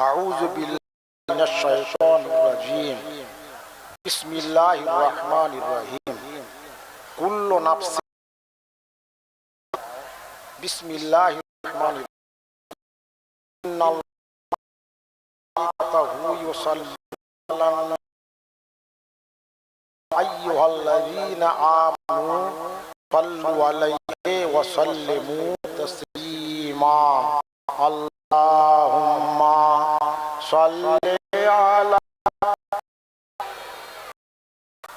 أعوذ بالله من الشيطان الرجيم بسم الله الرحمن الرحيم كل نفس بسم الله الرحمن الرحيم إن الله يصلي على النبي أيها الذين آمنوا صلوا عليه وسلموا تسليما اللهم صل على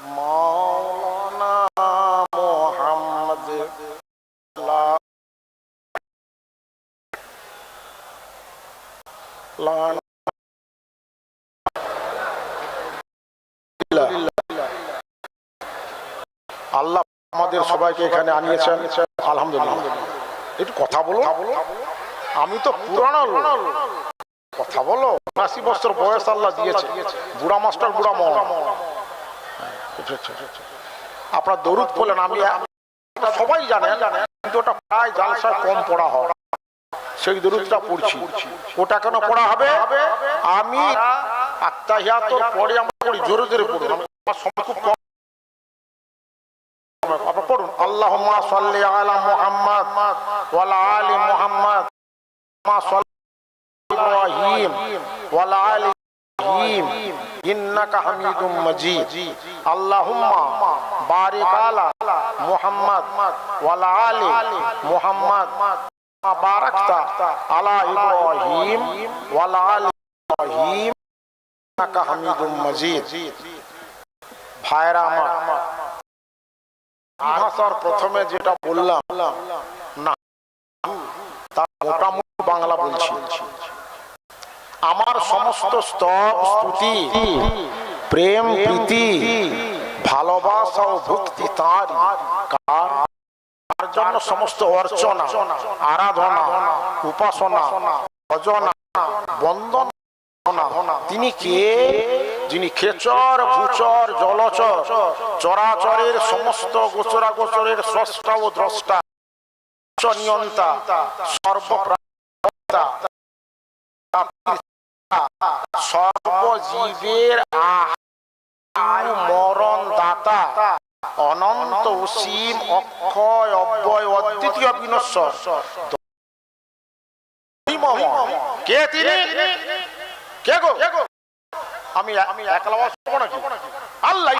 مولانا محمد لا لا আল্লাহ আমাদের সবাইকে এখানে আনিয়েছেন আলহামদুলিল্লাহ একটু কথা বলো আমি তো পুরানো লোক। কথা বলো? আশি বছর বয়স আল্লাহ দিয়েছে। বুড়া মাস্টার, বুড়া মহ আপনার দরুদ বলেন আমি সবাই জানেন কিন্তু ওটা প্রায় জালসায় কম পড়া হয়। সেই দরুদটা পড়ছি। ওটা কেন পড়া হবে? আমি আত্মাহিয়াতর পরে আমরা পড়ি, জোরে জোরে পড়ি আমার সময় খুব কম। পড়ুন, আল্লাহুম্মা সাল্লি আলা মুহাম্মাদ ওয়া আলা মুহাম্মাদ ইব্রাহিম ওয়া আলি ইব্রাহিম, ইন্নাকা হামিদুম মাজিদ। আল্লাহুম্মা বারিক আলা মুহাম্মাদ ওয়া আলি মুহাম্মাদ বারাকতা আলা ইব্রাহিম ওয়া আলি ইব্রাহিম, ইন্নাকা হামিদুম মাজিদ। ভাইরা আমার ভাষার প্রথমে যেটা বললাম, না, তা মোটামুটি বাংলা বলছি। আমার সমস্ত স্তব স্তুতি প্রেম প্রীতি ভালোবাসা ও ভক্তি তার কার তার জন্য সমস্ত অর্চনা আরাধনা উপাসনা ভজনা বন্দন তিনি কে? যিনি খেচর ভূচর জলচর চরাচরের সমস্ত গোচরা গোচরের স্রষ্টা ও দ্রষ্টা নিয়ন্তা সর্বপ্রাতা সর্বজীবের আয়ু মরণ দাতা অনন্ত অসীম অক্ষয় অব্যয় অদ্বিতীয় বিনশ্বর। কে তিনি? কে গো? আমি আমি একলা নাকি? আল্লাহ।